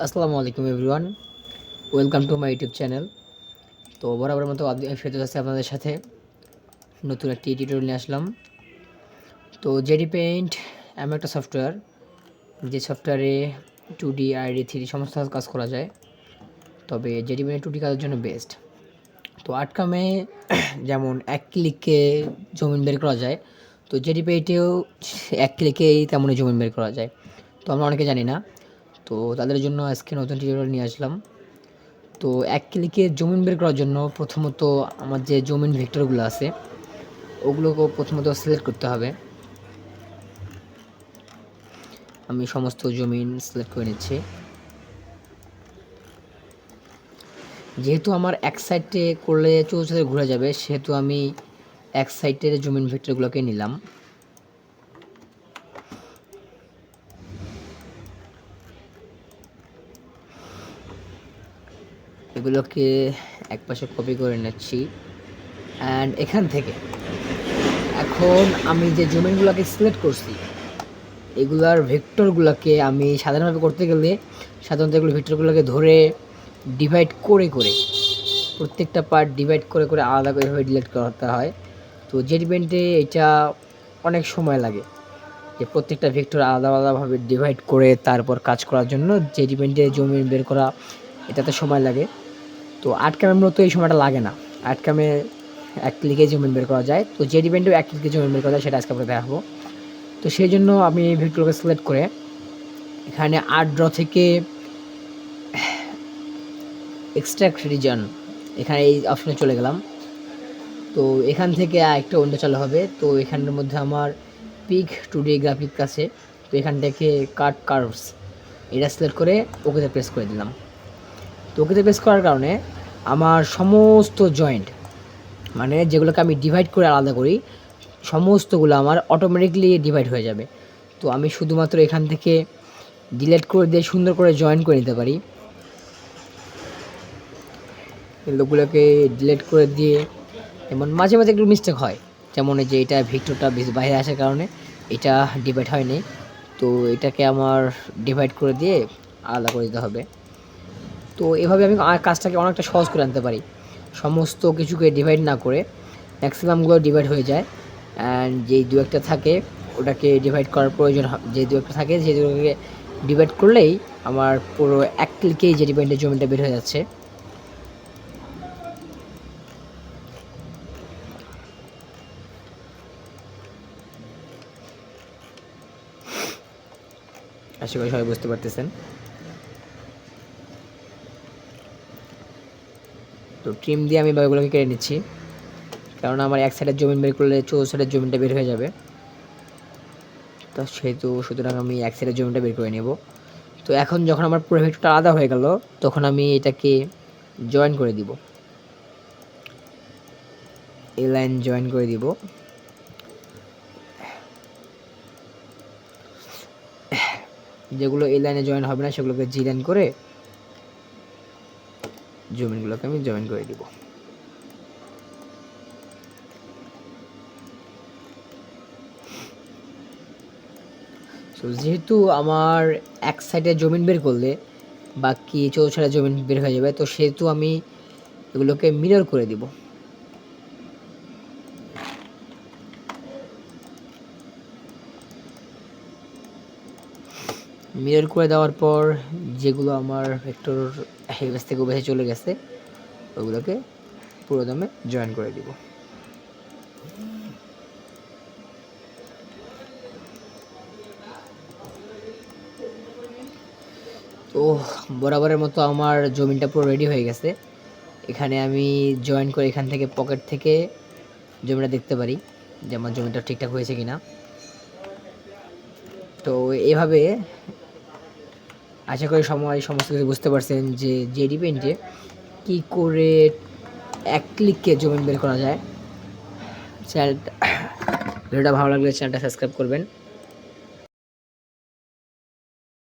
আসসালামু আলাইকুম everyone. Welcome to my YouTube channel. তো বরাবর মতো ফেরত আসছি আপনাদের সাথে। নতুন একটি টিউটোরিয়াল নিয়ে আসলাম। তো জেডি পেইন্ট এমন একটা সফটওয়্যার যে সফটওয়্যারে টু ডি আইডি থ্রি সমস্ত কাজ করা যায়। তবে জেডি পেইন্ট টু ডি কাজের জন্য বেস্ট তো আটকামে যেমন এক ক্লিকে জমিন বের করা যায়, তো জেডি পেইন্টেও এক ক্লিকেই তেমনই জমিন বের করা যায়। তো আমরা অনেকে জানি না তো তাদের জন্য আজকে নতুন টিউটোরিয়াল নিয়ে আসলাম। তো এক ক্লিকে জমিন বের করার জন্য প্রথমত আমার যে জমিন ভেক্টরগুলো আছে ওগুলোকে প্রথমত সিলেক্ট করতে হবে। আমি সমস্ত জমিন সিলেক্ট করে নিচ্ছি। যেহেতু আমার এক সাইডে করলে চৌচাতে ঘুরে যাবে, সেহেতু আমি এক সাইডের জমিন ভেক্টরগুলোকে নিলাম। এগুলোকে একপাশে কপি করে নিচ্ছি। অ্যান্ড এখান থেকে, এখন আমি যে জমিনগুলোকে সিলেক্ট করছি, এগুলার ভেক্টরগুলোকে আমি সাধারণভাবে করতে গেলে সাধারণত এগুলো ভেক্টরগুলোকে ধরে ডিভাইড করে করে, প্রত্যেকটা পার্ট ডিভাইড করে করে আলাদা করে এভাবে ডিলেট করতে হয়। তো জেড পেন্টে এটা অনেক সময় লাগে যে প্রত্যেকটা ভেক্টর আলাদা আলাদাভাবে ডিভাইড করে তারপর কাজ করার জন্য জেড পেন্টে জমি বের করা, এটাতে সময় লাগে। তো আটকামের মতো এই সময়টা লাগে না। আট ক্যামে এক ক্লিকে জমিন বের করা যায়। তো যে ইভেন্টেও এক ক্লিকে জমিন বের করা যায়, সেটা আজকে আমরা দেখাবো। তো সেই জন্য আমি ভিডিওকে সিলেক্ট করে এখানে আট ড্র থেকে এক্সট্রাক্ট রিজন এখানে এই অপশনে চলে গেলাম। তো এখান থেকে একটা অন্য চালু হবে। তো এখানের মধ্যে আমার পিক টু ডি গ্রাফিক আছে। তো এখান থেকে কাট কার্ভস এটা সিলেক্ট করে ওকেতে প্রেস করে দিলাম। তো ওকেতে প্রেস করার কারণে আমার সমস্ত জয়েন্ট মানে যেগুলোকে আমি ডিভাইড করে আলাদা করি, সমস্তগুলো আমার অটোমেটিকলি ডিভাইড হয়ে যাবে। তো আমি শুধুমাত্র এখান থেকে ডিলেট করে দিয়ে সুন্দর করে জয়েন করে নিতে পারি। এগুলোগুলোকে ডিলেট করে দিয়ে, যেমন মাঝে মাঝে একটু মিস্টেক হয়। যেমন যে এটা ভিক্টরটা বাইরে আসার কারণে এটা ডিভাইড হয়নি। তো এটাকে আমার ডিভাইড করে দিয়ে আলাদা করে দিতে হবে। তো এভাবে আমি কাজটাকে অনেকটা সহজ করে আনতে পারি। সমস্ত কিছুকে ডিভাইড না করে ম্যাক্সিমামগুলো ডিভাইড হয়ে যায়। অ্যান্ড যেই দু একটা থাকে, ওটাকে ডিভাইড করার প্রয়োজন যে দু একটা থাকে, সেই দুটোকে ডিভাইড করলেই আমার পুরো এক ক্লিকেই যে ডিভাইডের জমিটা বের হয়ে যাচ্ছে। আশা করি সবাই বুঝতে পারতেছেন। ট্রিম দিয়ে আমি বাকিগুলোকে কেটে নিচ্ছি। কারণ আমার এক সাইডের জমিন বের করলে চৌ সাইডের জমিনটা বের হয়ে যাবে। তো সেহেতু সুতরাং আমি এক সাইডের জমিনটা বের করে নেব। তো এখন যখন আমার পুরো আলাদা হয়ে গেল, তখন আমি এটাকে জয়েন করে দিব। এই লাইন জয়েন করে দিব। যেগুলো এই লাইনে জয়েন হবে না, সেগুলোকে জি লাইন করে জমিনগুলোকে আমি জয়েন করে দিব। তো যেহেতু আমার এক সাইডে জমিন বের করলে, বাকি চৌসাইডে জমিন বের হয়ে যাবে, তো সেহেতু আমি এগুলোকে মিরর করে দিব। মিরর করে দেওয়ার পর যেগুলো আমার ভেক্টর হেলমেস থেকে বেশি চলে গেছে, ওগুলোকে পুরো দমে জয়েন করে দিব। তো বরাবরের মতো আমার জমিনটা পুরো রেডি হয়ে গেছে। এখানে আমি জয়েন করে এখান থেকে পকেট থেকে জমিটা দেখতে পারি যে আমার জমিটা ঠিকঠাক হয়েছে কিনা। তো এভাবে আশা করি সময়, সমস্ত কিছু বুঝতে পারছেন যে জেডি পেন্টে কী করে এক ক্লিককে জমিন বের করা যায়। চ্যানেলটা ভিডিওটা ভালো লাগলে চ্যানেলটা সাবস্ক্রাইব করবেন।